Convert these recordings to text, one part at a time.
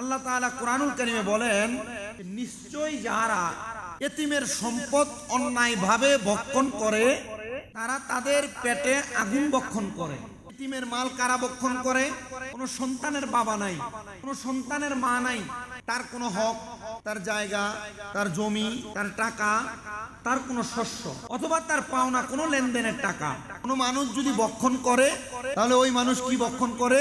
আল্লাহ তাআলা কোরআনুল কারিমে বলেন নিশ্চয়ই যারা এতিমের সম্পদ অন্যায়ভাবে ভক্ষণ করে, তারা তাদের পেটে আগুন বক্ষণ করে। এতিমের মাল কারা বক্ষণ করে? কোনো সন্তানের বাবা নাই, কোনো সন্তানের মা নাই। তার কোনো হক, তার জায়গা, তার জমি, তার টাকা, তার কোনো শস্য, অথবা তার পাওনা কোনো লেনদেনের টাকা। কোনো মানুষ যদি বক্ষণ করে, তাহলে ওই মানুষ কি বক্ষণ করে?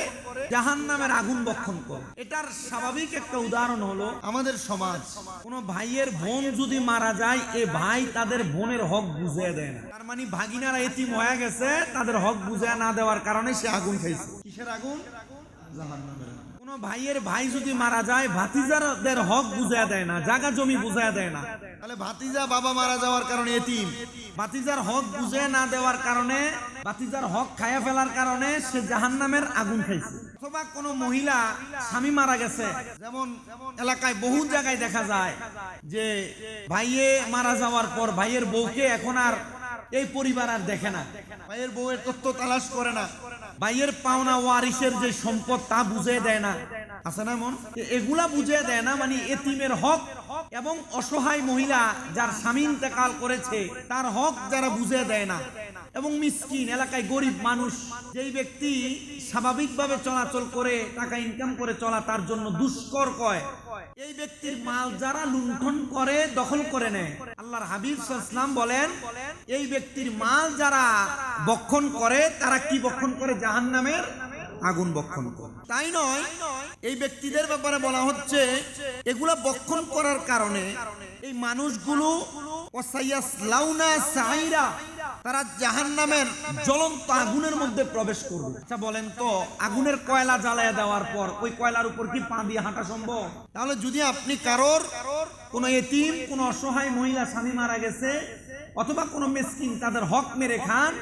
জাহান নামের আগুন বক্ষণ করে। এটার স্বাভাবিক একটা উদাহরণ হলো, আমাদের সমাজ, কোন ভাইয়ের বোন যদি মারা যায়, এ ভাই তাদের বোনের হক বুঝিয়ে দেয় না। তার মানে ভাগিনারা এতিম হয়ে গেছে, তাদের হক বুঝিয়ে না দেওয়ার কারণে সে আগুন খাইছে। কিসের আগুন? জাহান্নামের আগুন। কোন ভাইয়ের ভাই যদি মারা যায় ভাতিজারদের হক বুঝিয়ে দেয় না, জায়গা জমি বুঝিয়ে দেয় না। তাহলে ভাতিজা বাবা মারা যাওয়ার কারণে এতিম। ভাতিজার হক বুঝে না দেওয়ার কারণে, ভাতিজার হক ফেলার কারণে সে জাহান্নামের আগুন খাইছে। অথবা মহিলা স্বামী মারা গেছে, যেমন এলাকায় বহু জায়গায় দেখা যায় যে ভাইয়ে মারা যাওয়ার পর ভাইয়ের বউকে এখন আর এই পরিবার আর দেখে না। ভাইয়ের বউয়ের তথ্য তালাশ করে না। ভাইয়ের পাওনা ওয়ারিসের যে সম্পদ তা বুঝে দেয় না। আছে না মন এগুলা বুঝে দেয় না মানে এতিমের হক এবং অসহায় মহিলা যার স্বামী ইন্তেকাল করেছে, তার হক যারা বুঝে দেয় না। এবং মিসকিন, এলাকায় গরিব মানুষ, যেই ব্যক্তি স্বাভাবিকভাবে চলাচল করে, টাকা ইনকাম করে চলা তার জন্য দুষ্কর কয়। এই ব্যক্তির মাল যারা লুণ্ঠন করে, দখল করে নেয়। আল্লাহর হাবিব ইসলাম বলেন, এই ব্যক্তির মাল যারা বক্ষণ করে, তারা কি বক্ষণ করে? জাহান্নামের আগুন বক্ষণ করে। তাই নয়, এই ব্যক্তিদের ব্যাপারে বলা হচ্ছে, এগুলা বক্ষণ করার কারণে এই মানুষগুলো তারা জাহান্নামের জ্বলন্ত আগুনের মধ্যে প্রবেশ করবে। আচ্ছা বলেন তো, আগুনের কয়লা জ্বালায় দেওয়ার পর ওই কয়লার উপর কি পা দিয়ে হাঁটা সম্ভব? তাহলে যদি আপনি কারোর, কোন এতিম, কোন অসহায় মহিলা স্বামী মারা গেছে, অথবা কোন মেসকিন তাদের হক মেরে খান,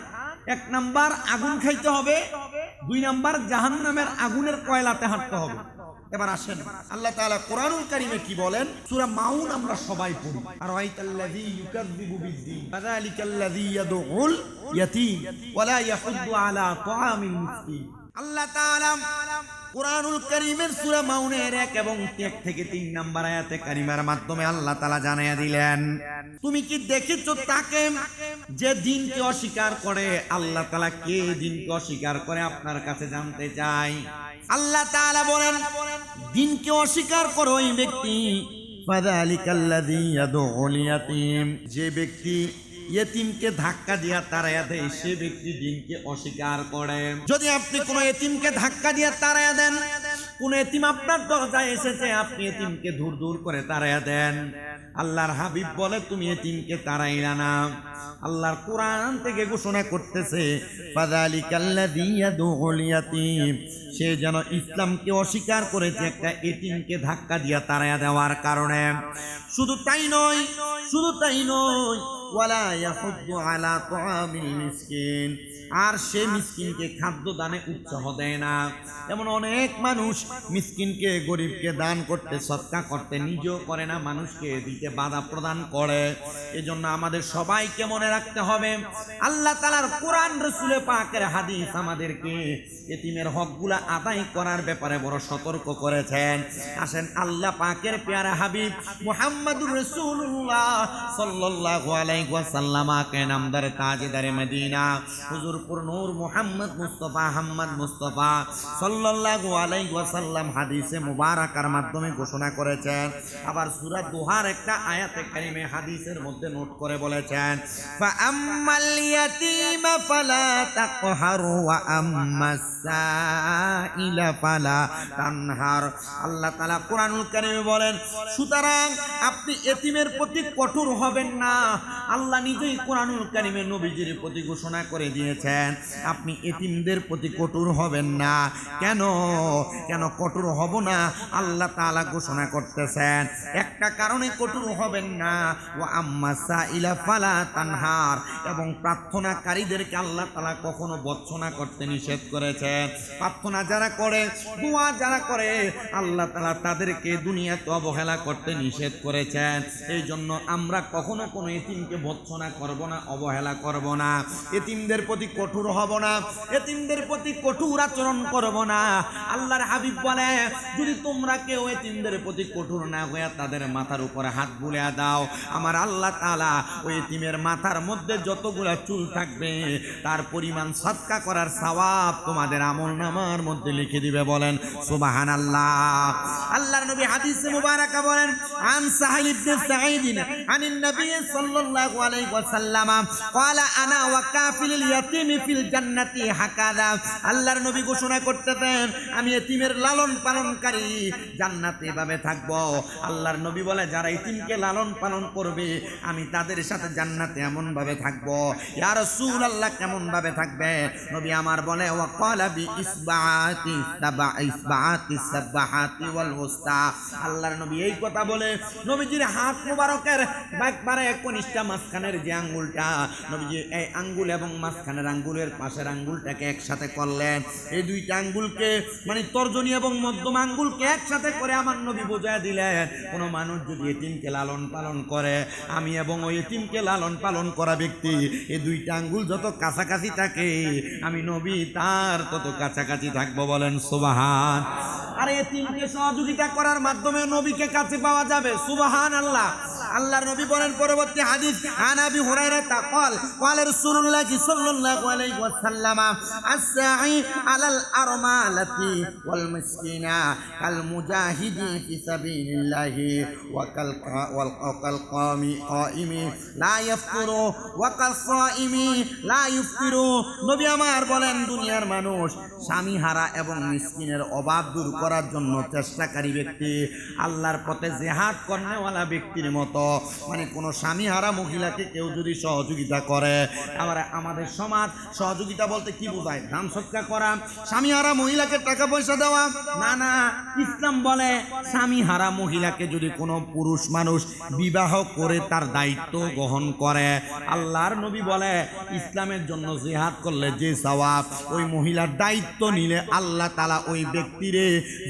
এক নাম্বার আগুন খাইতে হবে দুই নাম্বার জাহান নামের আগুনের কয়লাতে হাঁটতে হবে। এবার আসেন, আল্লাহ তাআলা কোরআনুল কারীমে কি বলেন? সূরা মাউন আমরা সবাই পড়ি। আর আইতাল্লাযী ইউকাযযিবু বিদ্দীন ফাযালিকাল্লাযী ইয়াদউল ইয়াতীম ইয়াহুদ্দু আলা তাআমিল আল্লাহ তাআলা কোরআনুল কারীমের সূরা মাউনের এক এবং এক থেকে তিন নাম্বার আয়াতে কারিমার মাধ্যমে আল্লাহ তাআলা জানাইয়া দিলেন, তুমি কি দেখেছ তাকে যে দিনকে অস্বীকার করে? আল্লাহ তাআলা কে দিনকে অস্বীকার করে আপনার কাছে জানতে চাই আল্লাহ তাআলা বলেন, দিনকে অস্বীকার করো ওই ব্যক্তি। ফাযালিকাল্লাযী ইয়াদউল ইয়াতীম। যে ব্যক্তি ইয়েতিমকে ধাক্কা দিয়া তারাইয়া দেয়, সে ব্যক্তি দিনকে অস্বীকার করে। যদি আপনি কোনো এতিমকে ধাক্কা দিয়া তারাইয়া দেন, কোন এতিম আপনার দরজায় এসেছে, আপনি এতিমকে দূর দূর করে তারাইয়া দেন। আল্লাহর হাবিব বলে, তুমি এতিমকে তারাইলা না। আল্লাহর কোরআন থেকে ঘোষণা করতেছে সে যেন ইসলামকে অস্বীকার করেছে, একটা এতিমকে ধাক্কা দিয়া তারাইয়া দেওয়ার কারণে। শুধু তাই নয় শুধু তাই নয়, ওয়ালা আর সে মিসকিনকে খাদ্য দানে উৎসাহ দেয় না। এমন অনেক মানুষ মিসকিনকে, গরিবকে দান করতে, সৎকা করতে নিজেও করে না, মানুষকে দিতে বাধা প্রদান করে। এজন্য আমাদের সবাইকে মনে রাখতে হবে, আল্লাহ তালার কোরআন রসুলে পাকের হাদিস আমাদেরকে এতিমের হকগুলা আদায় করার ব্যাপারে বড় সতর্ক করেছেন। আসেন আল্লাহ পাকের পেয়ারা হাবিব মুহাম্মাদুর রাসূলুল্লাহ। সাল্লাল্লাহু আলাইহি ওয়াসাল্লামাকে নামদার মদিনা। হুজুরপুর নূর মুহাম্মদ মুস্তাফা মুস্তাফা সাল্লাল্লাহু আলাইহি ওয়াসাল্লাম হাদিসে মুবারাকার মাধ্যমে ঘোষণা করেছেন। আবার সূরা দুহার একটা আয়াতে কারিমে হাদিসের মধ্যে নোট করে বলেছেন, ফা আম্মাল ইয়াতীমা ফালা তাকহারু ওয়া আম্মাস সাইলা ফালা তানহার। আল্লাহ তাআলা কোরআনুল কারীমে বলেন, সুতরাং আপনি এতিমের প্রতি কঠোর হবেন না। আল্লাহ নিজেই কোরআনুল কারীমে নবীজির প্রতি ঘোষণা করে দিয়েছেন, আপনি এতিমদের প্রতি কঠোর হবেন না। কেন? কেন কঠোর হব না? আল্লাহ তাআলা ঘোষণা করতেছেন, একটা কারণে কঠোর হবেন না। ও আম্মা সাইলা ফালা তানহার, এবং প্রার্থনাকারীদেরকে আল্লাহ তালা কখনো বর্ষনা করতে নিষেধ করেছেন। প্রার্থনা যারা করে, দোয়া যারা করে, আল্লাহ তালা তাদেরকে দুনিয়াতে অবহেলা করতে নিষেধ করেছেন। এই জন্য আমরা কখনো কোনো এতিমকে ভৎসনা করব না, অবহেলা করব না। এতিমদের প্রতি কঠোর হব না, এতিমদের প্রতি কঠোর আচরণ করব না। আল্লাহর হাবিব বলে, যদি তোমরা কেউ এতিমদের প্রতি কঠোর না হয়ে তাদের মাথার উপরে হাত বুলে দাও, আমার আল্লাহ তাআলা ওই এতিমের মাথার মধ্যে যতগুলা চুল থাকবে, তার পরিমাণ সৎকা করার সওয়াব তোমাদের আমল নামার মধ্যে লিখে দিবে বলেন সুবাহান আল্লাহ আল্লাহর নবী হাদিসে মুবারাকা বলেন, আন সাহিল ইবনে সাঈদ আনিন নবী সাল্লাল্লাহু আলাইহি ওয়াসাল্লাম قال انا وكافل اليتيم في الجنه هكذا আল্লাহর নবী ঘোষণা করতেছেন আমি এতিমের লালন পালনকারী জান্নাতে এভাবে থাকব আল্লাহর নবী বলে যারা এতিমকে লালন পালন করবে আমি তাদের সাথে জান্নাতে এমন ভাবে থাকব ইয়া রাসূলুল্লাহ কেমন ভাবে থাকবে নবী আমার বলে ওয়া ক্বালা বি ইসবাআতি সাবা ইসবাআতি সাবাহাতি ওয়াল উস্তা আল্লাহর নবী এই কথা বলে নবীজির হাত মোবারকের একবারে কনিষ্ঠা মাঝখানের যে আঙ্গুলটা, নবীজি, এই আঙ্গুল এবং মাঝখানের আঙ্গুলের পাশের আঙ্গুলটাকে একসাথে করলেন। এই দুইটা আঙ্গুলকে মানে তর্জনী এবং মধ্যম আঙ্গুলকে একসাথে করে আমার নবী বোঝায় দিলেন, কোনো মানুষ যদি এতিমকে লালন পালন করে, আমি এবং ওই এতিমকে লালন পালন করা ব্যক্তি, এই দুইটা আঙ্গুল যত কাছাকাছি থাকে, আমি নবী তার তত কাছাকাছি থাকব বলেন সুবাহান। আর এতিমকে সহযোগিতা করার মাধ্যমে নবীকে কাছে পাওয়া যাবে সুবাহান আল্লাহ আল্লাহর নবী বলেন পরবর্তী হাদিস আনাবি হুরায়রা তাকাল قال رسول الله صلى الله عليه وسلم الساعي على الأرملة والمسكين كالمجاهد في سبيل الله وكالق- والق- وكالقام قائم لا يفطر وكالصائم لا يفطر নবী আমার বলেন দুনিয়ার মানুষ স্বামী হারা এবং মিসকিনের অভাব দূর করার জন্য চেষ্টাকারী ব্যক্তি আল্লাহর পথে জেহাদ কর্নেওয়ালা ব্যক্তির মতো মানে কোনো স্বামী হারা মহিলাকে কেউ যদি সহযোগিতা করে আবার আমাদের সমাজ সহযোগিতা বলতে কি বোঝায়? দান সৎকার করা স্বামী হারা মহিলাকে টাকা পয়সা দেওয়া? না না, ইসলাম বলে স্বামী হারা মহিলাকে যদি কোনো পুরুষ মানুষ বিবাহ করে তার দায়িত্ব গ্রহণ করে, আল্লাহর নবী বলে ইসলামের জন্য জেহাদ করলে যে সওয়াব, ওই মহিলার দায়িত্ব নিলে আল্লাহ তালা ওই ব্যক্তিরে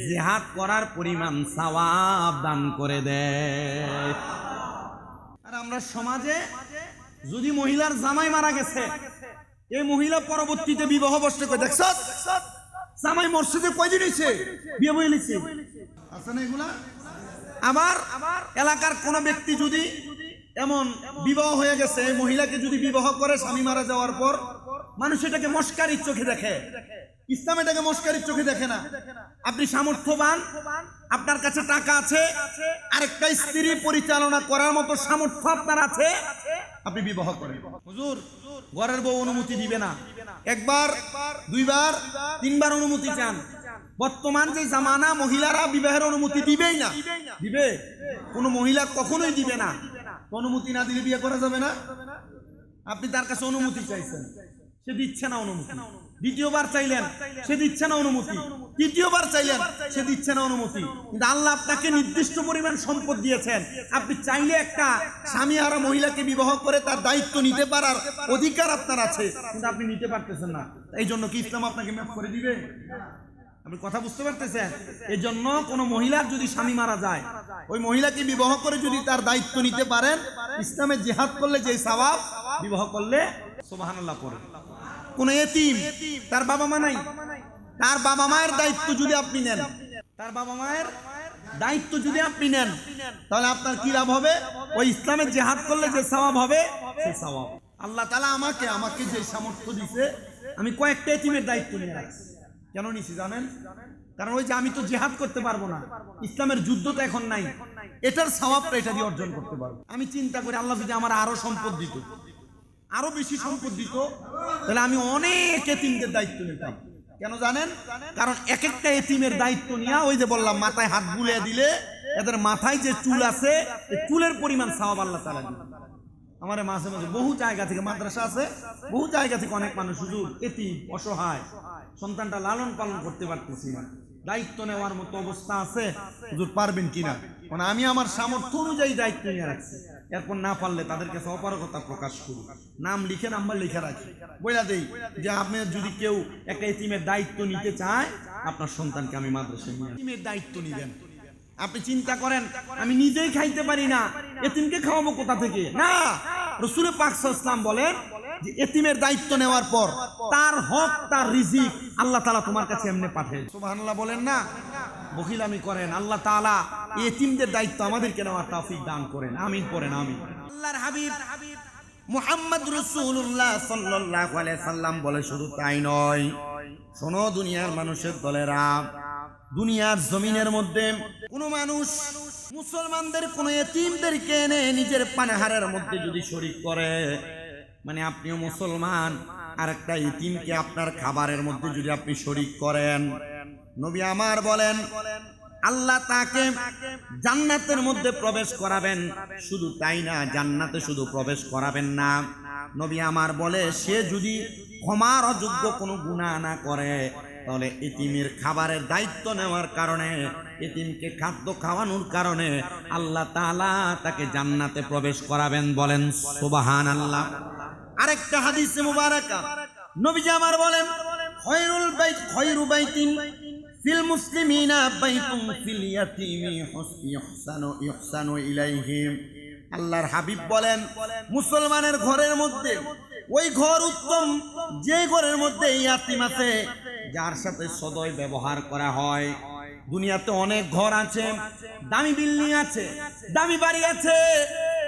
জেহাদ করার পরিমাণ সওয়াব দান করে দেয়। আমরা সমাজে যদি মহিলার জামাই মারা গেছে এই মহিলা পরবর্তীতে বিবাহ বসতে কই দেখছ? জামাই মসজিদে কয়দিন হয়েছে বিয়ে বয়ে নিছে। আছে না এগুলা? আবার এলাকার কোন ব্যক্তি যদি এমন বিবাহ হয়ে গেছে এই মহিলাকে যদি বিবাহ করে স্বামী মারা যাওয়ার পর মানুষ এটাকে মস্কারির চোখে দেখে। ইসলাম এটাকে মস্কারির চোখে দেখে না। আপনি সামর্থ্যবান আপনার কাছে টাকা আছে আরেকটা স্ত্রী পরিচালনা করার মতো সামর্থ্য আপনার আছে আপনি বিবাহ করেন। হুজুর ঘরের বউ অনুমতি দিবে না। একবার দুইবার তিনবার অনুমতি চান। বর্তমান যে জামানা মহিলারা বিবাহের অনুমতি দিবেই না। দিবে? কোনো মহিলা কখনোই দিবে না। অনুমতি না দিলে বিয়ে করা যাবে না? আপনি তার কাছে অনুমতি চাইছেন। সে দিচ্ছে না অনুমতি। দ্বিতীয়বার চাইলেন, সে দিচ্ছে না অনুমতি। তৃতীয়বার চাইলেন, সে দিচ্ছে না অনুমতি। কিন্তু আল্লাহ আপনাকে নির্দিষ্ট পরিমাণ সম্পদ দিয়েছেন। আপনি চাইলে একটা স্বামী হারা মহিলাকে বিবাহ করে তার দায়িত্ব নিতে পারার অধিকার আপনার আছে। কিন্তু আপনি নিতে পারতেছেন না। এই জন্য কি ইসলাম আপনাকে ম্যাপ করে দিবে? আপনি কথা বুঝতে পারতেছেন? এই জন্য কোনো মহিলার যদি স্বামী মারা যায়, ওই মহিলাকে বিবাহ করে যদি তার দায়িত্ব নিতে পারেন, ইসলামে জেহাদ করলে যে সওয়াব বিবাহ করলে সুবহানাল্লাহ পড়ে। কোন এতিম, তার বাবা মা নাই। তার বাবা মায়ের দায়িত্ব যদি আপনি নেন, তার বাবা মায়ের দায়িত্ব যদি আপনি নেন, তাহলে আপনার কি লাভ হবে? ওই ইসলামের জেহাদ করলে যে সওয়াব হবে সেই সওয়াব। আল্লাহ তালা আমাকে আমাকে যে সামর্থ্য দিছে, আমি কয়েকটা এতিমের দায়িত্ব নিয়ে রাখছি কেন নিছি জানেন? কারণ ওই যে আমি তো জেহাদ করতে পারব না। ইসলামের যুদ্ধ তো এখন নাই। এটার সওয়াবটা এটা দিয়ে অর্জন করতে পারব। আমি চিন্তা করি আল্লাহ যদি আমার আরও সম্পদ দিত। আরও বেশি সম্পদ দিত, তাহলে আমি অনেক এতিমদের দায়িত্ব নিতাম। কেন জানেন? কারণ এক একটা এতিমের দায়িত্ব নিয়ে ওই যে বললাম, মাথায় হাত বুলিয়ে দিলে এদের মাথায় যে চুল আছে চুলের পরিমাণ সাওয়াব আল্লাহ দিবে। আমার মাঝে মাঝে বহু জায়গা থেকে মাদ্রাসা আছে, বহু জায়গা থেকে অনেক মানুষ, হুজুর, এতিম, অসহায়, সন্তানটা লালন পালন করতে পারতেছি না। দায়িত্ব নেওয়ার মতো অবস্থা আছে পারবেন কিনা? মানে আমি আমার সামর্থ্য অনুযায়ী দায়িত্ব নিয়ে রাখছি। এরপর না পারলে তাদের কাছে অপারগতা প্রকাশ করি নাম লিখে নাম্বার লিখে রাখি। বইলা দেই যে আপনি যদি কেউ একটা এতিমের দায়িত্ব নিতে চায় আপনার সন্তানকে আমি মাদ্রাসায় নিয়ে এতিমের দায়িত্ব নিবেন। আপনি চিন্তা করেন আমি নিজেই খাইতে পারি না। এতিমকে খাওয়াবো কোথা থেকে? না! রসুল পাক ইসলাম বলেন যে এতিমের দায়িত্ব নেওয়ার পর তার হক তার রিজিক আল্লাহ তালা তোমার কাছে এমনি পাঠায় সুবহানাল্লাহ বলেন না? বখিলামি করেন। আল্লাহ এই এতিমদের দায়িত্ব আমাদেরকে নেওয়ার তৌফিক দান করেন। আমিন করেন আমিন। আল্লাহর হাবিব মুহাম্মদ রাসূলুল্লাহ সাল্লাল্লাহু আলাইহি সাল্লাম বলে শুধু তাই নয়, শোনো দুনিয়ার মানুষের দলেরা, দুনিয়ার জমিনের মধ্যে কোন মানুষ মুসলমানদের, কোন এতিমদেরকে এনে নিজের পানাহারের মধ্যে যদি শরিক করে মানে আপনিও মুসলমান আর একটা ইতিমকে আপনার খাবারের মধ্যে যদি আপনি শরিক করেন। নবী আমার বলেন আল্লাহ তাকে জান্নাতের মধ্যে প্রবেশ করাবেন। শুধু তাই না, জান্নাতে শুধু প্রবেশ করাবেন না। নবী আমার বলে, সে যদি ক্ষমার অযোগ্য কোনো গুণা না করে, তাহলে এতিমের খাবারের দায়িত্ব নেওয়ার কারণে, এতিমকে খাদ্য খাওয়ানোর কারণে আল্লাহ তাআলা তাকে জান্নাতে প্রবেশ করাবেন বলেন সুবাহান আল্লাহ আরেকটা হাদিসে মুবারাকা। নবীজি আমার বলেন খয়রুল বাইত খয়রু বাইতিন ফিল মুসলিমিনা বাইতুন ফিল ইয়াতিমি হুস- ইহসানু ইহসানু ইলাইহিম। আল্লাহর হাবিব বলেন মুসলমানের ঘরের মধ্যে ওই ঘর উত্তম যে ঘরের মধ্যে ইয়াতিম আছে যার সাথে সদয় ব্যবহার করা হয়। দুনিয়াতে অনেক ঘর আছে দামি বিল্ডিং আছে দামি বাড়ি আছে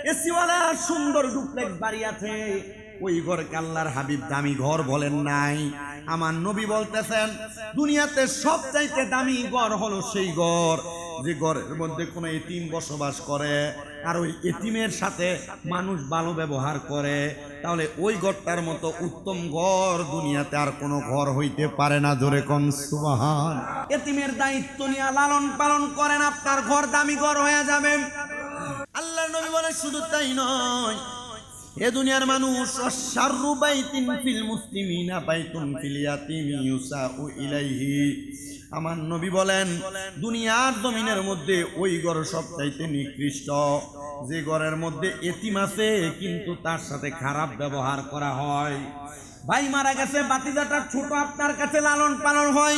এসিওয়ালা সুন্দর ডুপ্লেক্স বাড়ি আছে। ওই ঘরকে আল্লাহর হাবিব দামি ঘর বলেন নাই। আমার নবী বলতেছেন, দুনিয়াতে সব চাইতে দামি ঘর হলো সেই ঘর। যে ঘরের মধ্যে কোনো এতিম বসবাস করে, আর ওই এতিমের সাথে মানুষ ভালো ব্যবহার করে, তাহলে ওই ঘরটার মতো উত্তম ঘর দুনিয়াতে আর কোনো ঘর হইতে পারে না। জোরে কোন সুবহান। এতিমের দায়িত্ব নিয়ে লালন পালন করেন, আপনার ঘর দামি ঘর হয়ে যাবে। আল্লাহ নবী বলে শুধু তাই নয় এ দুনিয়ার মানুষ অশ্বারু বাইতিন ফিল মুসলিমিনা বাইতুন ফিল ইয়াতিমি ইউসাউ ইলাইহি। আমার নবী বলেন, দুনিয়ার জমিনের মধ্যে ওই ঘর সবচাইতে নিকৃষ্ট। যে ঘরের মধ্যে এতিম আছে, কিন্তু তার সাথে খারাপ ব্যবহার করা হয়। ভাই মারা গেছে বাতিজাটা ছোট আপনার কাছে লালন পালন হয়।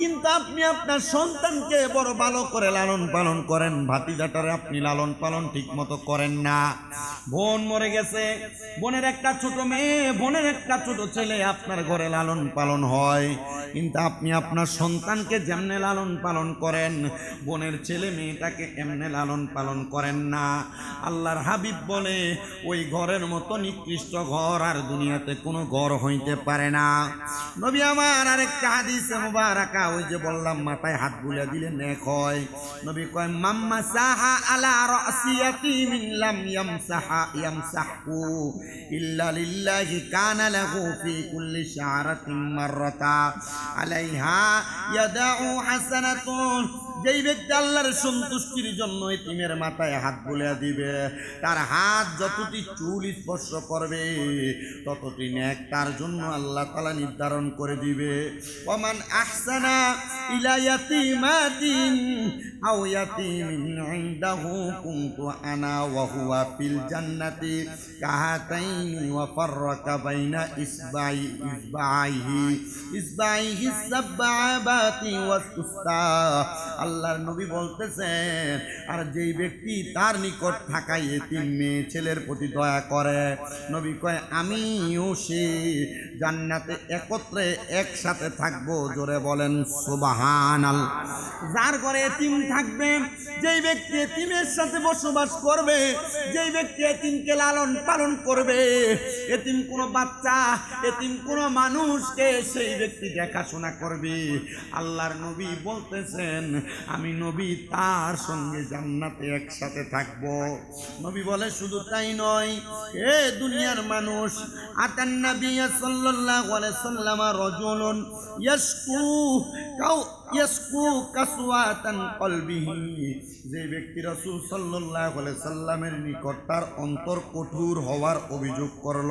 কিন্তু আপনি আপনার সন্তানকে বড় ভালো করে লালন পালন করেন, ভাতিজাটারে আপনি লালন পালন ঠিক মতো করেন না। বোন মরে গেছে, বোনের একটা ছোট মেয়ে, বোনের একটা ছোট ছেলে আপনার ঘরে লালন পালন হয়। কিন্তু আপনি আপনার সন্তানকে যেমনে লালন পালন করেন, বোনের ছেলে মেয়েটাকে এমনে লালন পালন করেন না। আল্লাহর হাবিব বলে, ওই ঘরের মতো নিকৃষ্ট ঘর আর দুনিয়াতে কোনো ঘর হইতে পারে না। নবী আমার আরেকটা হাদিসে মুবারাকা, ওই যে বললাম, মাথায় হাত বুলে দিলে নেক হয়। নবী কয়, মাম্মা সাহা আলা রাসিয়াতি মিন লাম ইয়ামসাহা ইয়ামসাহু ইল্লা লিল্লাহি কানা লাহু ফি কুল্লি শারাতিন মাররাতা। আলাইহা ইয়াদাউ হাসানাতুন যেই ব্যক্তি আল্লাহর সন্তুষ্টির জন্য এতিমের মাথায় হাত বুলে দিবে, তার হাত যতটি চুল স্পর্শ করবে, ততটি ন্যাক তার জন্য আল্লাহ তালা নির্ধারণ করে দিবে। ওমান আহসানা ইলা ইয়াতিমাতিন আও ইয়াতিমিন কুনতু আনা ওয়া হুয়া ফিল জান্নাতি কাহাতাইনি ওয়া ফাররাকা বাইনা ইসবাই, ইসবাইহি ইসবাইহি তুস্তা আল্লাহর নবী বলতেছেন, আর যেই ব্যক্তি তার নিকট থাকায় এতিম মেয়ে ছেলের প্রতি দয়া করে। নবী কয়, আমিও সে জান্নাতে একত্রে একসাথে থাকব। জোরে বলেন সুবাহান যার ঘরে এতিম থাকবে, যেই ব্যক্তি এতিমের সাথে বসবাস করবে, যেই ব্যক্তি এতিমকে লালন পালন করবে, এতিম কোনো বাচ্চা, এতিম কোনো মানুষকে সেই ব্যক্তি দেখাশোনা করবে। আল্লাহর নবী বলতেছেন আমি নবী তার সঙ্গে জান্নাতে একসাথে থাকব। নবী বলে, শুধু তাই নয়, এ দুনিয়ার মানুষ, আতান নবী সাল্লাল্লাহু আলাইহি সাল্লাম রাজুলুন ইয়াশকু কাউ, ইয়াশকু কাসওয়াতান কলবিহি। যে ব্যক্তি রাসূল সাল্লাল্লাহু আলাইহি সাল্লামের নিকট তার অন্তর কঠোর হওয়ার অভিযোগ করল।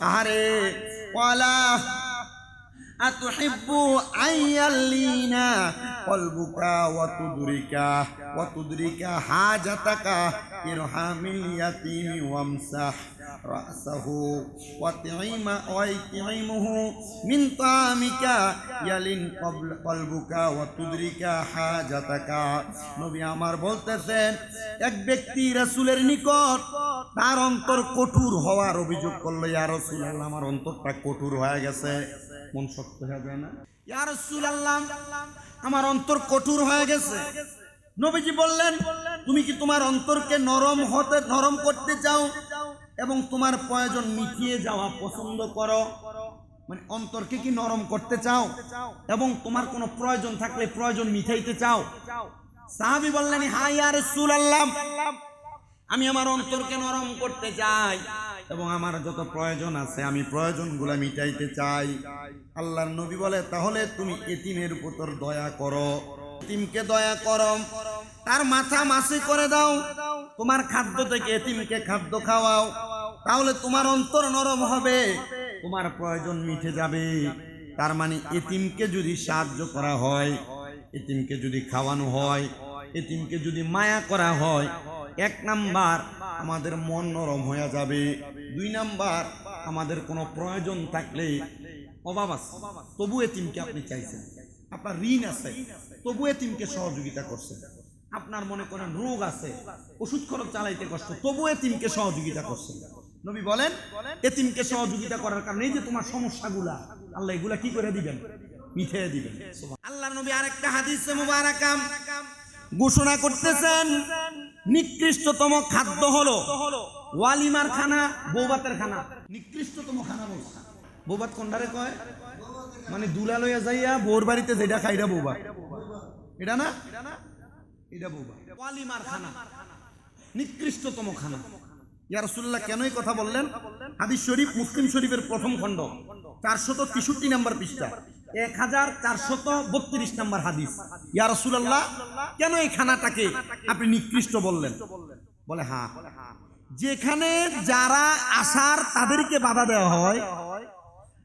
আরে ওয়ালা أتحب أن يلين قلبك وتدرك وتدرك حاجتك ارحم اليتيم وامسح رأسه وطعم ويطعمه من طعامك يلن قبل قلبك وتدرك حاجتك নবী আমার বলতেছেন এক ব্যক্তি রাসূলের নিকট তার অন্তর কঠোর হওয়ার অভিযোগ করলো ইয়া রাসূলুল্লাহ আমার অন্তরটা কঠোর হয়ে গেছে মন শক্ত হয়ে যায় না। আমার অন্তর কঠোর হয়ে গেছে। নবীজি বললেন, তুমি কি তোমার অন্তরকে নরম হতে, নরম করতে চাও? এবং তোমার প্রয়োজন মিটিয়ে যাওয়া পছন্দ করো। মানে অন্তরকে কি নরম করতে চাও? এবং তোমার কোনো প্রয়োজন থাকলে প্রয়োজন মিটাইতে চাও? সাহাবি বললেন হাই আর আল্লাহ আমি আমার অন্তরকে নরম করতে চাই। এবং আমার যত প্রয়োজন আছে, আমি প্রয়োজনগুলো মিটাইতে চাই। আল্লাহর নবী বলে, তাহলে তুমি এতিমের উপর দয়া করো। এতিমকে দয়া করো। তার মাথা মাসি করে দাও। তোমার খাদ্য থেকে এতিমকে খাদ্য খাওয়াও। তাহলে তোমার অন্তর নরম হবে। তোমার প্রয়োজন মিটে যাবে। তার মানে এতিমকে যদি সাহায্য করা হয়, এতিমকে যদি খাওয়ানো হয়, এতিমকে যদি মায়া করা হয়, এক নাম্বার আমাদের মন নরম হয়ে যাবে। দুই নাম্বার, আমাদের কোনো প্রয়োজন থাকলে অভাব আছে। তবু এতিমকে আপনি চাইছেন। আপনার ঋণ আছে। তবু এতিমকে সহযোগিতা করছেন। আপনার মনে করেন রোগ আছে, ওষুধ খরচ চালাইতে কষ্ট, তবু এতিমকে সহযোগিতা করছেন। নবী বলেন, এতিমকে সহযোগিতা করার কারণে এই যে তোমার সমস্যাগুলা, আল্লাহ এগুলা কি করে দিবেন? মিঠিয়ে দিবেন। আল্লাহ নবী আরেকটা হাদিসে মুবারাকাম ঘোষণা করতেছেন নিকৃষ্টতম খাদ্য হলো ওয়ালিমার খানা বৌবাতের খানা। নিকৃষ্টতম খানা বলছে বৌবাত কোনটারে কয়? মানে দুলা লইয়া যাইয়া বউর বাড়িতে যেটা খাইরা বৌবাত। এটা না? এটা বৌবা ওয়ালিমার খানা। নিকৃষ্টতম খানা। ইয়া রাসূলুল্লাহ কেন এই কথা বললেন? হাদিস শরীফ মুসলিম শরীফের প্রথম খণ্ড। চারশত তেষট্টি নাম্বার পৃষ্ঠা। এক হাজার চারশত বত্রিশ নম্বর হাদিস। ইয়া রাসূলুল্লাহ, কেন এই খানাটাকে আপনি নিকৃষ্ট বললেন? বলে হ্যাঁ যেখানে যারা আসার তাদেরকে বাধা দেওয়া হয়,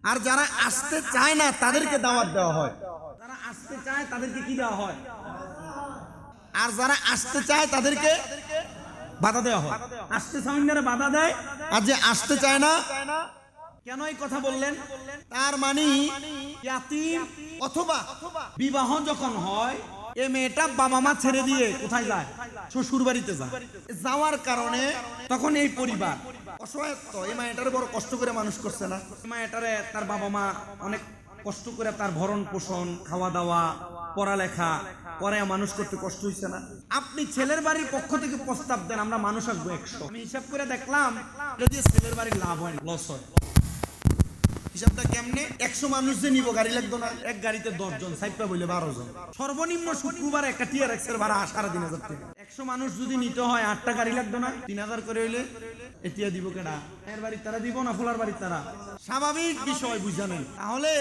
আর যারা আসতে চায় না তাদেরকে দাওয়াত দেওয়া হয়। যারা আসতে চায় তাদেরকে কি দেওয়া হয়? আর যারা আসতে চায় তাদেরকে বাধা দেওয়া হয়। আসতে চায় বাধা দেয়, আর যে আসতে চায় না কেন এই কথা বললেন? তার মানে ইয়াতিম অথবা বিবাহ যখন হয় এ মেয়েটা বাবা মা ছেড়ে দিয়ে কোথায় যায়? শ্বশুর বাড়িতে যায়। যাওয়ার কারণে তখন এই পরিবার। অসহায় এই মায়েটারে বড় কষ্ট করে মানুষ করছে না। মায়েটারে তার বাবা মা অনেক কষ্ট করে তার ভরণ পোষণ খাওয়া দাওয়া পড়ালেখা করে মানুষ করতে কষ্ট হয়েছে না। আপনি ছেলের বাড়ির পক্ষ থেকে প্রস্তাব দেন আমরা মানুষ আসব একশো। আমি হিসাব করে দেখলাম যদি ছেলের বাড়ির লাভ হয় লস হয়। হিসাবটা কেমনে? একশো মানুষ যে নিব, গাড়ি লাগতো না। এক গাড়িতে বারো জন সর্বনিম্ন শুক্রবার একটা টিয়ার এক্সের ভাড়া তিন হাজার টাকা। একশো মানুষ যদি নিতে হয়, আটটা গাড়ি লাগতো না। তিন হাজার করে হইলে এটিয়া দিব কেডা? এর বাড়ির তারা দিব না ফোলার বাড়ির তারা? স্বাভাবিক বিষয় বুঝানেন তাহলে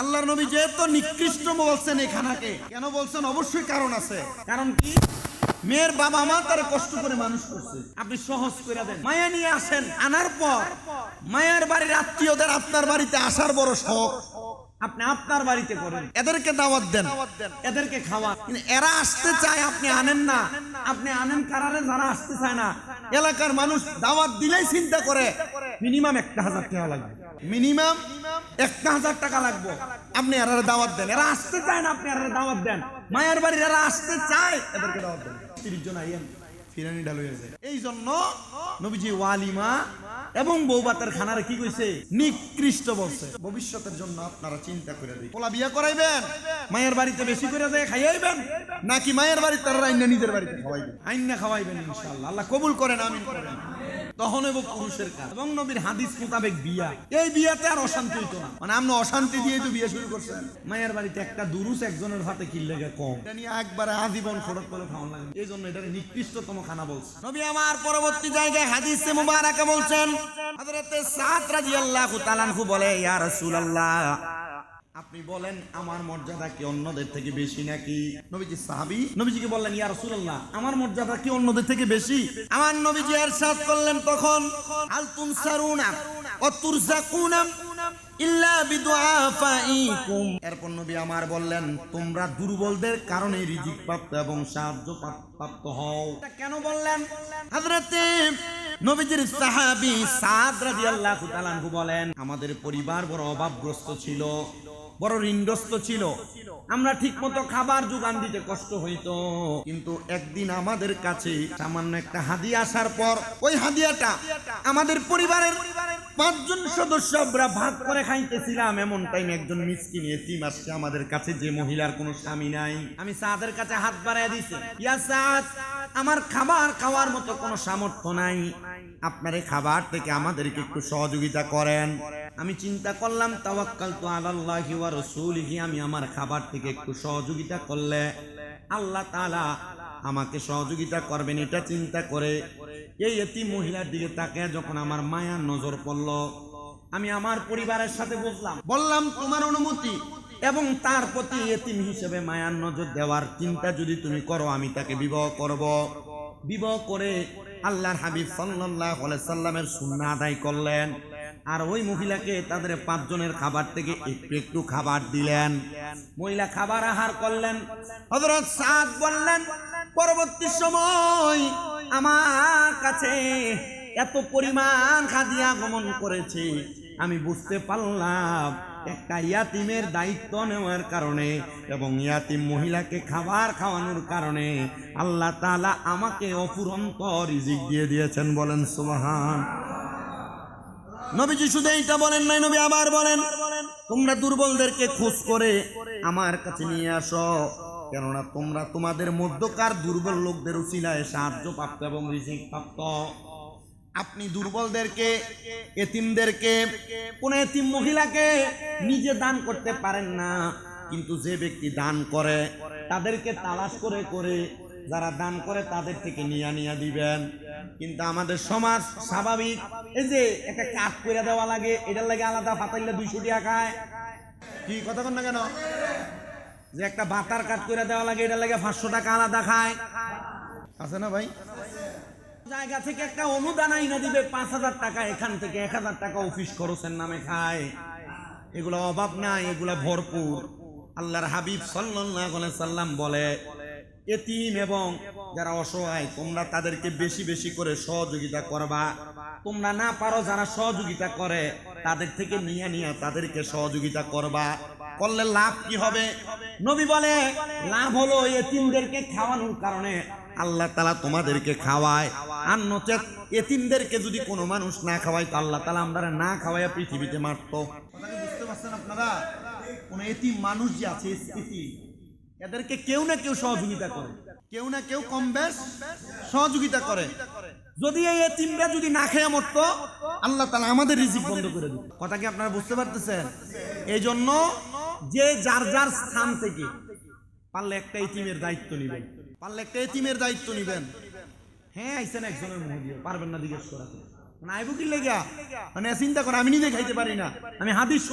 আল্লাহর নবী যেহেতু নিকৃষ্ট বলছেন এই খানাকে কেন বলছেন? অবশ্যই কারণ আছে। কারণ কি? মেয়ের বাবা মা তারা কষ্ট করে মানুষ করছে। আপনি সহজ করে দেন। মায়া নিয়ে আসেন আনার পর মায়ের বাড়ির আত্মীয়দের আপনার বাড়িতে আসার বড় শখ। আপনি আপনার বাড়িতে করেন। এদেরকে দাওয়াত দেন। এদেরকে খাওয়া এরা আসতে চায় আপনি আনেন না। আপনি আনেন কারারে যারা আসতে চায় না। এলাকার মানুষ দাওয়াত দিলেই চিন্তা করে মিনিমাম একটা হাজার টাকা লাগবে। মিনিমাম একটা হাজার টাকা লাগবে। আপনি এরা দাওয়াত দেন। এরা আসতে চায় না আপনি এরা দাওয়াত দেন। মায়ের বাড়ির এরা আসতে চায় এদেরকে দাওয়াত দেন। কি নিকৃষ্ট ভবিষ্যতের জন্য আপনারা চিন্তা করে দিই পোলা বিয়া করাইবেন, মায়ের বাড়িতে বেশি করে যায় নাকি মায়ের বাড়িতে তারা নিজের বাড়িতে খাওয়াইবেন? আইনা খাওয়াইবেন আল্লাহ কবুল করেন, আমিন করেন। তখন হইব পুরুষের কাজ। এবং নবীর হাদিস মোতাবেক বিয়া। এই বিয়াতে আর অশান্তি হইতো না। মানে আপনি অশান্তি দিয়ে তো বিয়ে শুরু করছেন মায়ের বাড়িতে একটা দুরুস একজনের হাতে কিনলে কম। এটা নিয়ে একবারে আজীবন খরচ করে খাওয়ান লাগে। এই জন্য এটা নিকৃষ্টতম খানা বলছে। নবী আমার পরবর্তী জায়গায় হাদিসে মুবারাকা বলছেন, হযরতে সাদ রাদিয়াল্লাহু তাআলা বলে, ইয়া রাসূলুল্লাহ আপনি বলেন, আমার মর্যাদা কি অন্যদের থেকে বেশি নাকি? নবীজি সাহাবি, নবীজিকে বললেন, ইয়া রাসূলুল্লাহ, আমার মর্যাদা কি অন্যদের থেকে বেশি? আমার নবীজি এরশাদ করলেন তখন আল তুনসারুনা ও তুরজাকুনা ইল্লা বিদুআফাইকুম। এরপর নবী আমার বললেন, তোমরা দুর্বলদের কারণে রিজিক প্রাপ্ত এবং সাহায্য প্রাপ্ত হও। কেন বললেন? হযরতে নবীজির সাহাবী সাদ রাদিয়াল্লাহু তাআলা বলেন, আমাদের পরিবার বড় অভাবগ্রস্ত ছিল। বড় ঋণগ্রস্ত ছিল। আমরা ঠিকমতো খাবার যোগান দিতে কষ্ট হইতো। কিন্তু একদিন আমাদের কাছে সামান্য একটা হাদিয়া আসার পর, ওই হাদিয়াটা আমাদের পরিবারের পাঁচজন সদস্য আমরা ভাগ করে খাইতেছিলাম। এমন টাইম একজন মিসকিন এতিম আসছে আমাদের কাছে, যে মহিলার কোনো স্বামী নাই। আমি সাদের কাছে হাত বাড়ায় দিছি, ইয়া সাদ, আমার খাবার খাওয়ার মতো কোনো সামর্থ্য নাই। আপনার এই খাবার থেকে আমাদেরকে একটু সহযোগিতা করেন। আমি চিন্তা করলাম তাওয়াক্কাল তো আলাল্লাহি ওয়া রাসূলিহি, আমি আমার খাবার থেকে একটু সহযোগিতা করলে আল্লাহ তাআলা আমাকে সহযোগিতা করবেন, এটা চিন্তা করে। এই এতিম মহিলার দিকে তাকে যখন আমার মায়ার নজর পড়ল, আমি আমার পরিবারের সাথে বুঝলাম, বললাম, তোমার অনুমতি। এবং তার প্রতি এতিম হিসেবে মায়ার নজর দেওয়ার চিন্তা যদি তুমি করো, আমি তাকে বিবাহ করব। বিবাহ করে আল্লাহর হাবিব আলাইহি সাল্লামের সুন্নাহ আদায় করলেন। আর ওই মহিলাকে তাদের পাঁচজনের খাবার থেকে একটু একটু খাবার দিলেন। মহিলা খাবার আহার করলেন। হযরত সাদ বললেন, পরবর্তী সময় আমার কাছে এত পরিমাণ খাদিয়া আগমন করেছে। আমি বুঝতে পারলাম একটা ইয়াতিমের দায়িত্ব নেওয়ার কারণে এবং ইয়াতিম মহিলাকে খাবার খাওয়ানোর কারণে আল্লাহ তাআলা আমাকে অফুরন্ত রিজিক দিয়ে দিয়েছেন বলেন, সুবহান। নবীজি শুধু এইটা বলেন নাই, নবী আবার বলেন, তোমরা দুর্বলদেরকে খোঁজ করে আমার কাছে নিয়ে আসো। কেননা তোমরা তোমাদের মধ্যকার দুর্বল লোকদের উচিলায় সাহায্য প্রাপ্ত এবং রিজিক প্রাপ্ত। আপনি দুর্বলদেরকে, এতিমদেরকে, কোন এতিম মহিলাকে নিজে দান করতে পারেন না, কিন্তু যে ব্যক্তি দান করে, তাদেরকে তালাশ করে করে যারা দান করে তাদের থেকে নিয়ে নিয়া দিবেন। কিন্তু আমাদের সমাজ স্বাভাবিক। এই যে একটা কাঠ করে দেওয়া লাগে, এটার লাগে আলাদা ফাতাইলে দুইশো টাকা খায়। কি কথা কন না কেন? যে একটা ভাতার কাজ করে দেওয়া লাগে, এটার লাগে পাঁচশো টাকা আলাদা খায়। আছে না ভাই? জায়গা থেকে একটা অনুদান আইনা দিবে, পাঁচ হাজার টাকা, এখান থেকে এক হাজার টাকা অফিস খরচের নামে খায়। এগুলো অভাব নাই, এগুলো ভরপুর। আল্লাহর হাবিব আলাইহি সাল্লাম বলে এতিম এবং যারা অসহায়, তোমরা তাদেরকে বেশি বেশি করে সহযোগিতা করবা। তোমরা না পারো যারা সহযোগিতা করে, তাদের থেকে নিয়ে নিয়ে তাদেরকে সহযোগিতা করবা। করলে লাভ কি হবে? নবী বলে, লাভ হলো এতিমদেরকে খাওয়ানোর কারণে আল্লাহ তালা তোমাদেরকে খাওয়ায়। আর নচেত এতিমদেরকে যদি কোনো মানুষ না খাওয়ায়, তো আল্লাহ তালা আমরা না খাওয়াইয়া পৃথিবীতে মারতো। বুঝতে পারছেন আপনারা? কোন এতিম মানুষ যে আছে এদেরকে কেউ না কেউ সহযোগিতা করে। কেউ না কেউ কম বেশ সহযোগিতা করে। যদি এই এতিমরা যদি না খেয়ে মরতো, আল্লাহ তালা আমাদের রিজিক বন্ধ করে দিত। কথা কি আপনারা বুঝতে পারতেছেন? এই জন্য যে যার যার স্থান থেকে পারলে একটা এতিমের দায়িত্ব নিবেন। পারলে একটা এতিমের দায়িত্ব নিবেন। হ্যাঁ আইসেন একজনের দিয়ে। পারবেন না জিজ্ঞেস মানে আইবো কি মানে চিন্তা করে, আমি নিজে খাইতে পারি না। আমি হাদিস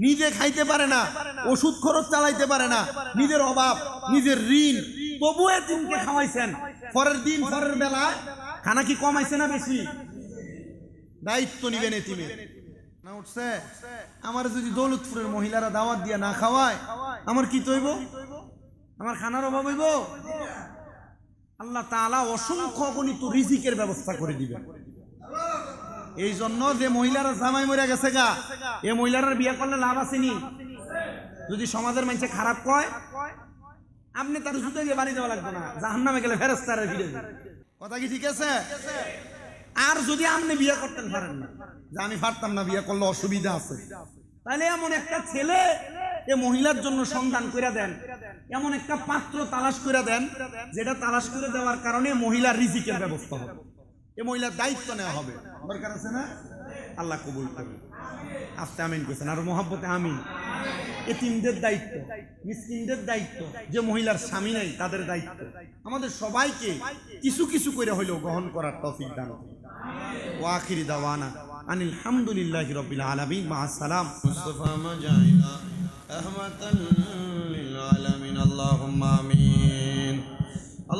নিজে খাইতে পারে না, ওষুধ খরচ চালাইতে পারে না। নিজের অভাব, নিজের ঋণ। তবু খাওয়াইছেন। পরের দিন, পরের বেলা খানা কি কমাইছে না বেশি? দায়িত্ব আমার যদি দৌলতপুরের মহিলারা দাওয়াত দিয়া না খাওয়ায়, আমার কি তৈব? আমার খানার অভাব হইব? আল্লাহ তাআলা অসংখ্য গণিত রিজিকের ব্যবস্থা করে দিবেন। এই জন্য যে মহিলারা জামাই মরে গেছে গা এই মহিলারা বিয়ে করলে লাভ আসেনি। যদি সমাজের মানুষে খারাপ কয় আপনি তার জুতো গিয়ে বাড়ি দেওয়া লাগবে না। জাহান নামে গেলে ফেরস্তারে ফিরে যাবে। কথা কি ঠিক আছে? আর যদি আপনি বিয়ে করতেন পারেন না। যে আমি পারতাম না বিয়ে করলে অসুবিধা আছে। তাহলে এমন একটা ছেলে এ মহিলার জন্য সন্ধান করে দেন। এমন একটা পাত্র তালাশ করে দেন যেটা তালাশ করে দেওয়ার কারণে মহিলার রিজিকের ব্যবস্থা হবে। এ মহিলার দায়িত্ব নেওয়া হবে। দরকার আছে না? আল্লাহ কবুল করবে আস্তে আমিন করছেন আর মোহাব্বতে আমিন। এতিমদের দায়িত্ব, মিসকিনদের দায়িত্ব, যে মহিলার স্বামী নেই, তাদের দায়িত্ব। আমাদের সবাইকে কিছু কিছু করে হইলেও গ্রহণ করার তৌফিক দান। করুন। ওয়াখিরি দাওয়ানা আনিল হামদুলিল্লাহি রাব্বিল আলামিন মুস্তাফা মাজাইনা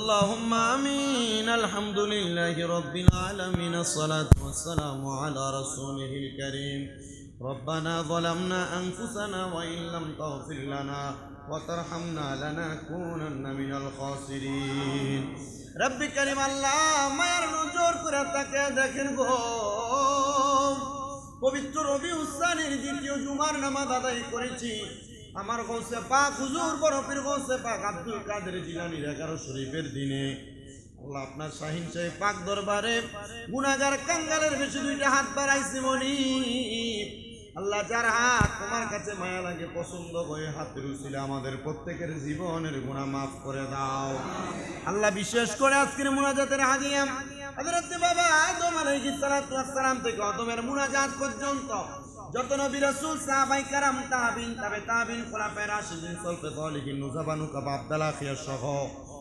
اللهم امين الحمد لله رب العالمين الصلاه والسلام على رسوله الكريم ربنا ظلمنا أنفسنا وإن لم تغفر لنا وترحمنا لنكونن من الخاسرين رب كريم الله মায়ের নজর করে তাকে দেখেন গো পবিত্র রবি উস্তানের দ্বিতীয় জুমার নামাজ আদায় করেছি আমার গৌসে পাক, হুজুর বরফের গৌসে পাক, আব্দুল কাদের জিলানির এগারো শরীফের দিনে। আল্লাহ আপনার শাহিন সাহেব পাক দরবারে গুনাগার কাঙ্গালের বেশি দুইটা হাত বাড়াইছে মনি। আল্লাহ যার হাত তোমার কাছে মায়া লাগে, পছন্দ করে হাতের উচিলে আমাদের প্রত্যেকের জীবনের গুণা মাফ করে দাও। আল্লাহ বিশেষ করে আজকের মুনাজাতের হাজিয়াম। বাবা আলাইহিস সালাতু ওয়াস সালাম থেকে আদমের মুনাজাত পর্যন্ত যত নবী রাসূল সাহাবায়ে کرام তাবিন তাবে তাবিন খোলাফায়ে রাশিদিন সলফে সালিহিন নুজাবানু কাবা আব্দুল্লাহ খিয়া সহ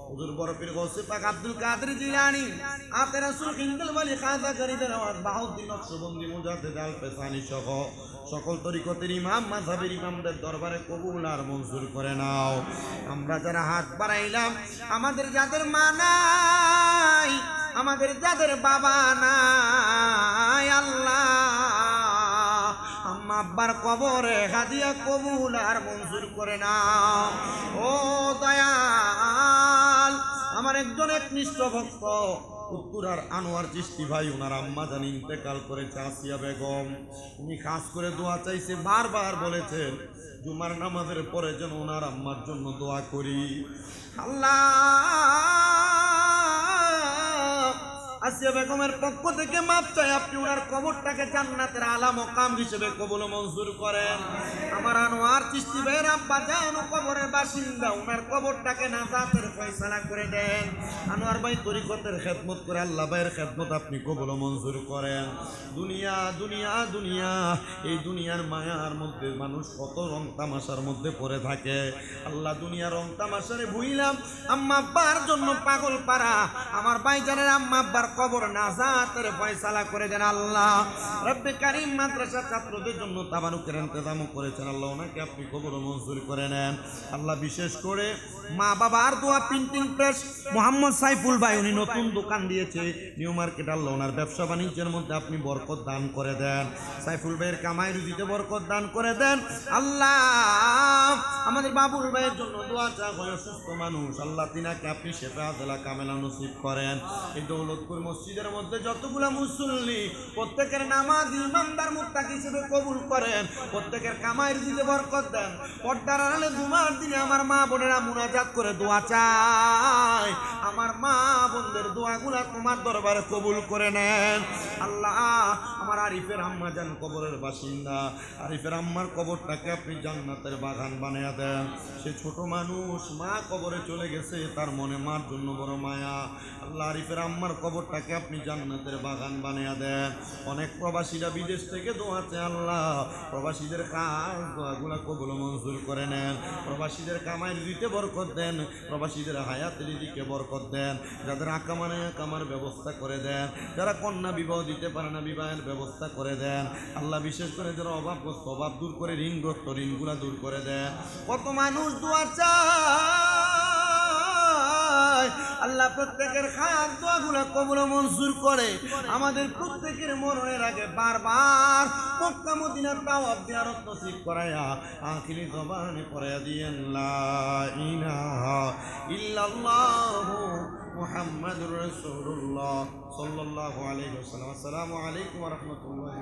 হুজুর বড় পীর গৌসে পাক আব্দুল কাদের জিলানী আতে রাসূল কিন্দল ওয়ালি খাজা গরিদের আওয়াজ বাহুদ্দিন নকশবন্দি মুজাদ্দিদ আল পেসানি সহ সকল তরিকতের ইমাম মাযহাবের ইমামদের দরবারে কবুল আর মঞ্জুর করে নাও আমরা যারা হাত বাড়াইলাম আমাদের যাদের মা নাই আমাদের যাদের বাবা নাই আল্লাহ আম্মা আব্বার কবরে হাদিয়া কবুল আর মঞ্জুর করে না ও দয়াল, আমার একজন এক নিষ্ঠ ভক্ত উত্তরার আনোয়ার চিস্তি ভাই ওনার আম্মা জানি ইন্তেকাল করেছে আসিয়া বেগম। উনি খাস করে দোয়া চাইছে, বারবার বলেছেন, জুমার নামাজের পরে যেন ওনার আম্মার জন্য দোয়া করি। আল্লাহ! আসিয়া বেগমের পক্ষ থেকে মাপ চাই, আপনি ওনার কবরটাকে জান্নাতের আলা মকাম হিসেবে কবুল মঞ্জুর করেন। আমার আনোয়ার চিস্তি ভাইয়ের আব্বা যেন কবরের বাসিন্দা ওনার কবরটাকে নাজাতের ফয়সালা করে দেন। আনোয়ার ভাই তরিকতের খেদমত করে, আল্লাহ ভাইয়ের খেদমত আপনি কবুল মঞ্জুর করেন। দুনিয়া দুনিয়া দুনিয়া, এই দুনিয়ার মায়ার মধ্যে মানুষ কত রং তামাশার মধ্যে পড়ে থাকে। আল্লাহ দুনিয়ার রং তামাশারে ভুইলাম আম্মা আব্বার জন্য পাগল পারা। আমার ভাইজানের আম্মা আব্বার কবর নাজাতের ফয়সালা করে দেন আল্লাহ। রব্বে কারিম মাদ্রাসা ছাত্রদের জন্য তাবানুকের ইন্তজামও করেছেন আল্লাহ। ওনাকে আপনি কবর মঞ্জুর করে নেন। আল্লাহ বিশেষ করে মা বাবার দোয়া প্রিন্টিং প্রেস মোহাম্মদ সাইফুল ভাই উনি নতুন দোকান দিয়েছে নিউ মার্কেট আল্লাহ ওনার ব্যবসা বাণিজ্যের মধ্যে আপনি বরকত দান করে দেন। সাইফুল ভাইয়ের কামাই রুজিতে বরকত দান করে দেন। আল্লাহ, আমাদের বাবুল ভাইয়ের জন্য দোয়া চা হয় অসুস্থ মানুষ। আল্লাহ তিনাকে আপনি শেফা আদলা কামেলা নসিব করেন। এই দৌলতপুর মসজিদের মধ্যে যতগুলো মুসল্লি, প্রত্যেকের নামাজ ইমানদার মুক্তাক হিসেবে কবুল করেন। প্রত্যেকের কামাই রুজিতে বরকত দেন। পর্দার আড়ালে দুমার দিনে আমার মা বোনেরা মুনাজাত করে দোয়া চায় আমার মা বোনদের দোয়াগুলা তোমার দরবারে কবুল করে নেন। আল্লাহ, আমার আরিফের আম্মা যান কবরের বাসিন্দা, আরিফের আম্মার কবরটাকে আপনি জান্নাতের বাগান বানিয়ে দেন। সে ছোট মানুষ, মা কবরে চলে গেছে, তার মনে মার জন্য বড় মায়া। আল্লাহ, আরিফের আম্মার কবরটাকে আপনি জান্নাতের বাগান বানিয়ে দেন। অনেক প্রবাসীরা বিদেশ থেকে দোয়াছে আল্লাহ। প্রবাসীদের কাজ দোয়াগুলা কবুল মঞ্জুর করে নেন। প্রবাসীদের কামাই দিতে বরকত দেন। প্রবাসীদের হায়াতের রিজিকে বরকত দেন। যাদের আঁকা আকামানে আঁকামার ব্যবস্থা করে দেন। যারা কন্যা বিবাহ দিতে পারে না, বিবাহের ব্যবস্থা করে দেন। আল্লাহ বিশেষ করে যারা অভাবগ্রস্ত, অভাব দূর করে, ঋণগ্রস্ত ঋণগুলা দূর করে দেন। কত মানুষ দোয়া চায়। আল্লাহ প্রত্যেকের খাস দোয়াগুলো কবুল মঞ্জুর করে। আমাদের প্রত্যেকের মরণের আগে বারবার মক্কা মদিনা তাওয়াব জিয়ারত নসিব করায়া আখিরি জবানে পড়ায়া দিয়েন ইল্লাল্লাহু মুহাম্মাদুর রাসূলুল্লাহ। সাল্লাল্লাহু আলাইহি ওয়াসাল্লাম। আসসালামু আলাইকুম ওয়া রাহমাতুল্লাহি।